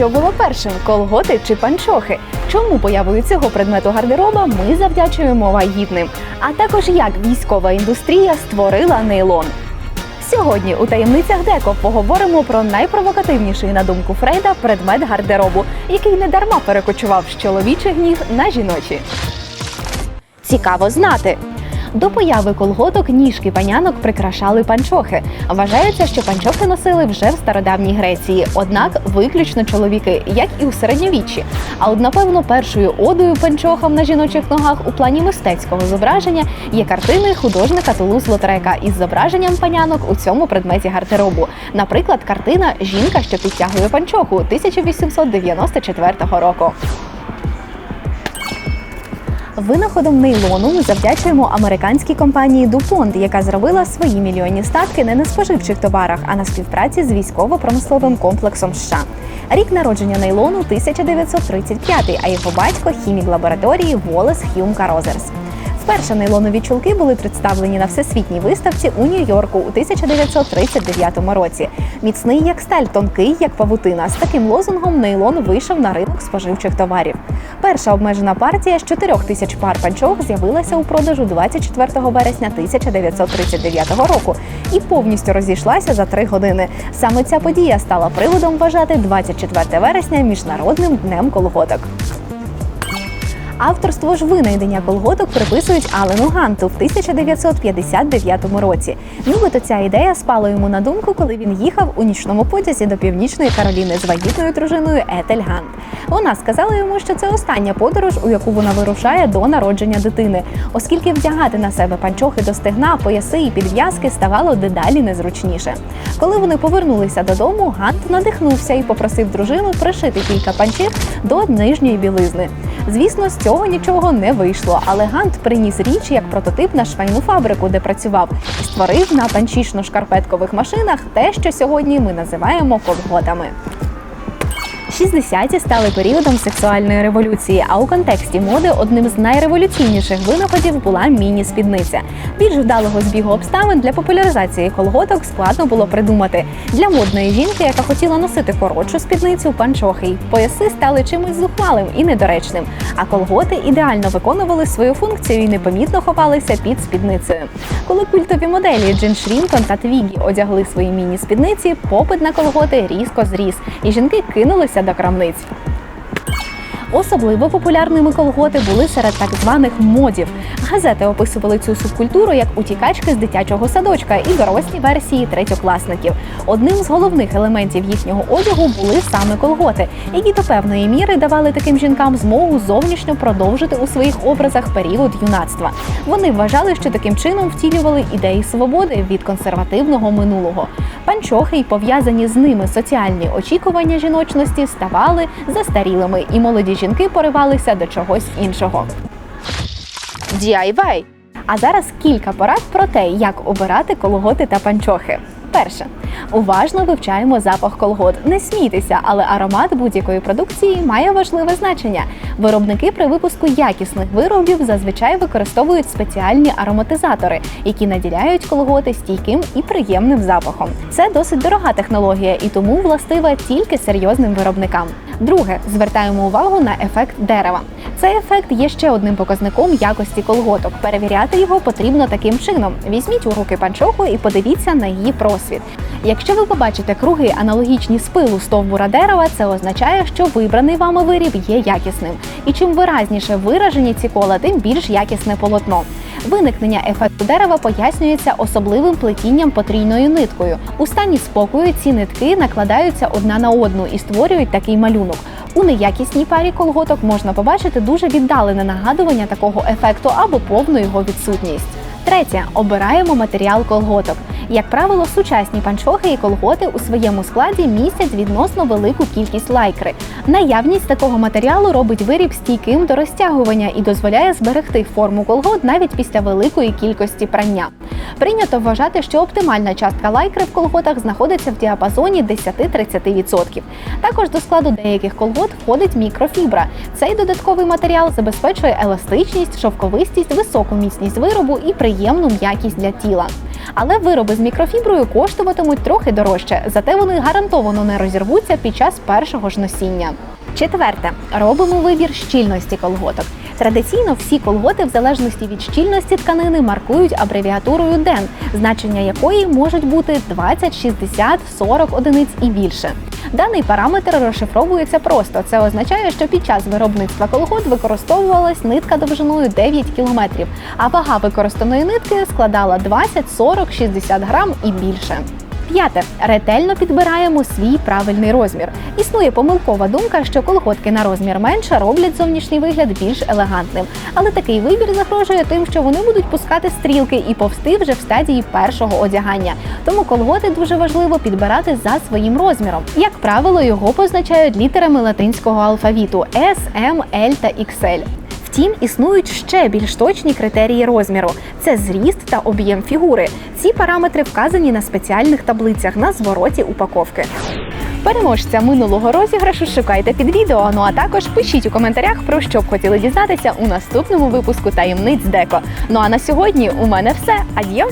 Що було першим колготи чи панчохи? Чому появою цього предмету гардероба ми завдячуємо вагітним? А також як військова індустрія створила нейлон. Сьогодні у таємницях Деко поговоримо про найпровокативніший на думку Фрейда предмет гардеробу, який недарма перекочував з чоловічих ніг на жіночі. Цікаво знати. До появи колготок ніжки панянок прикрашали панчохи. Вважається, що панчохи носили вже в стародавній Греції, однак виключно чоловіки, як і у середньовіччі. А от, напевно, першою одою панчохам на жіночих ногах у плані мистецького зображення є картини художника Тулус Лотрека із зображенням панянок у цьому предметі гардеробу. Наприклад, картина Жінка, що підтягує панчоху 1894 року. Винаходом нейлону ми завдячуємо американській компанії DuPont, яка зробила свої мільйонні статки не на споживчих товарах, а на співпраці з військово-промисловим комплексом США. Рік народження нейлону 1935, а його батько хімік лабораторії Волес Хюмка Розерс. Вперше нейлонові чулки були представлені на всесвітній виставці у Нью-Йорку у 1939 році. Міцний як сталь, тонкий як павутина. З таким лозунгом нейлон вийшов на ринок споживчих товарів. Перша обмежена партія з 4 тисяч пар панчох з'явилася у продажу 24 вересня 1939 року і повністю розійшлася за три години. Саме ця подія стала приводом вважати 24 вересня міжнародним днем колготок. Авторство ж винайдення колготок приписують Алену Ганту в 1959 році. Нібито ця ідея спала йому на думку, коли він їхав у нічному потязі до північної Кароліни з вагітною дружиною Етель Гант. Вона сказала йому, що це остання подорож, у яку вона вирушає до народження дитини, оскільки вдягати на себе панчохи до стегна, пояси і підв'язки ставало дедалі незручніше. Коли вони повернулися додому, Гант надихнувся і попросив дружину пришити кілька панчіх до нижньої білизни. Звісно, з цього нічого не вийшло, але Гант приніс річ як прототип на швейну фабрику, де працював, і створив на панчішно-шкарпеткових машинах те, що сьогодні ми називаємо колготами. 60-ті стали періодом сексуальної революції, а у контексті моди одним з найреволюційніших винаходів була міні-спідниця. Більш вдалого збігу обставин для популяризації колготок складно було придумати. Для модної жінки, яка хотіла носити коротшу спідницю, панчохи й пояси стали чимось зухвалим і недоречним. А колготи ідеально виконували свою функцію і непомітно ховалися під спідницею. Коли культові моделі Джин Шрінтон та Твігі одягли свої міні-спідниці, попит на колготи різко зріс, і жінки кинулися до крамниць. Особливо популярними колготи були серед так званих модів. Газети описували цю субкультуру як утікачки з дитячого садочка і дорослі версії третьокласників. Одним з головних елементів їхнього одягу були саме колготи, які до певної міри давали таким жінкам змогу зовнішньо продовжити у своїх образах період юнацтва. Вони вважали, що таким чином втілювали ідеї свободи від консервативного минулого. Панчохи й пов'язані з ними соціальні очікування жіночності ставали застарілими, і молоді жінки поривалися до чогось іншого. DIY. А зараз кілька порад про те, як обирати колготи та панчохи. Перше, уважно вивчаємо запах колгот. Не смійтеся, але аромат будь-якої продукції має важливе значення. Виробники при випуску якісних виробів зазвичай використовують спеціальні ароматизатори, які наділяють колготи стійким і приємним запахом. Це досить дорога технологія і тому властива тільки серйозним виробникам. Друге, звертаємо увагу на ефект дерева. Цей ефект є ще одним показником якості колготок. Перевіряти його потрібно таким чином: візьміть у руки панчоху і подивіться на її просвіт. Якщо ви побачите круги, аналогічні спилу стовбура дерева, це означає, що вибраний вами виріб є якісним. І чим виразніше виражені ці кола, тим більш якісне полотно. Виникнення ефекту дерева пояснюється особливим плетінням потрійною ниткою. У стані спокою ці нитки накладаються одна на одну і створюють такий малюнок. У неякісній парі колготок можна побачити дуже віддалене нагадування такого ефекту або повну його відсутність. Третє обираємо матеріал колготок. Як правило, сучасні панчохи і колготи у своєму складі містять відносно велику кількість лайкри. Наявність такого матеріалу робить виріб стійким до розтягування і дозволяє зберегти форму колгот навіть після великої кількості прання. Прийнято вважати, що оптимальна частка лайкри в колготах знаходиться в діапазоні 10-30%. Також до складу деяких колгот входить мікрофібра. Цей додатковий матеріал забезпечує еластичність, шовковистість, високу міцність виробу і приємну м'якість для тіла. Але вироби з мікрофіброю коштуватимуть трохи дорожче, зате вони гарантовано не розірвуться під час першого ж носіння. Четверте, робимо вибір щільності колготок. Традиційно всі колготи, в залежності від щільності тканини, маркують абревіатурою DEN, значення якої можуть бути 20, 60, 40 одиниць і більше. Даний параметр розшифровується просто. Це означає, що під час виробництва колгот використовувалась нитка довжиною 9 км, а вага використаної нитки складала 20, 40, 60 грам і більше. П'яте ретельно підбираємо свій правильний розмір. Існує помилкова думка, що колготки на розмір менше роблять зовнішній вигляд більш елегантним. Але такий вибір загрожує тим, що вони будуть пускати стрілки і повсти вже в стадії першого одягання. Тому колготи дуже важливо підбирати за своїм розміром. Як правило, його позначають літерами латинського алфавіту S, M, L та XL. Втім, існують ще більш точні критерії розміру: це зріст та об'єм фігури. Ці параметри вказані на спеціальних таблицях на звороті упаковки. Переможця минулого розіграшу шукайте під відео. Ну а також пишіть у коментарях про що б хотіли дізнатися у наступному випуску таємниць Деко. Ну а на сьогодні у мене все. Ад'є!